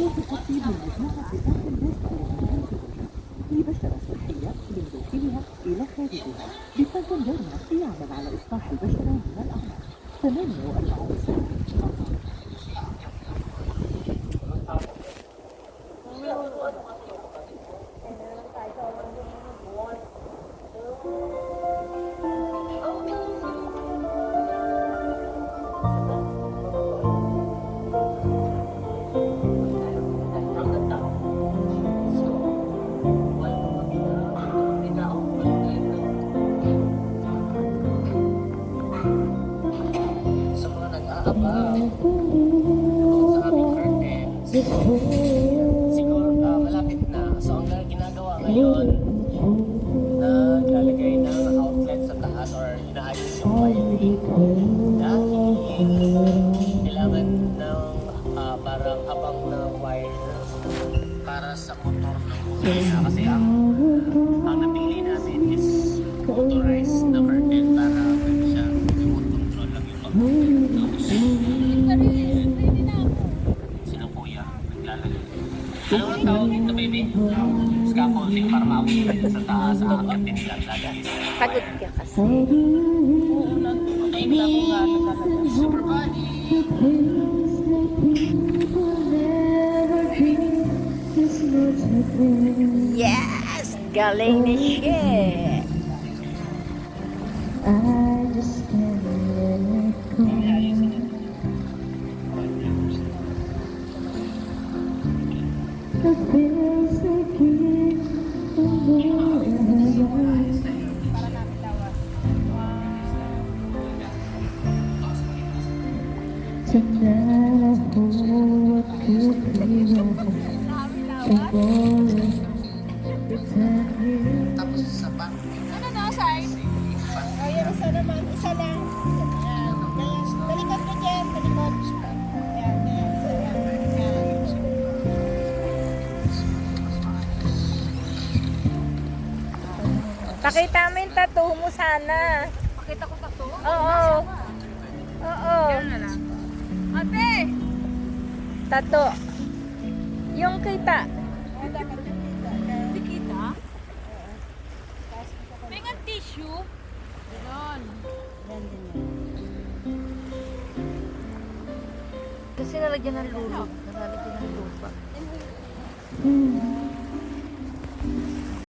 هو في التصويب مجموعة أمور مختلفة في بشرة صحية من داخلها إلى خارجها بفضل دورنا يعمل على إصلاح البشرة من الأمراض 48 سنة Siguro malapit na. So ang ginagawa ngayon, naglalagay ng outlet sa taas or inaayos yung wiring. Dahil kailangan ng ah, parang abang na wire para sa motor ng kusina. Kasi ang dito, baby? Scaffolding para maabot ka sa taas sa akin din nilaglagan. Pagod ka kasi. Amy! Super body! Yes! Galing ni feels like you. Pakita mo yung tattoo mo sana. Pakita ko pa to. Oo. Oo. na lang. Ate! Tattoo. Yung kita. Hindi kita? May nga tissue. Ganon. Kasi nalagyan ng lulog. Nalagyan ng lupa.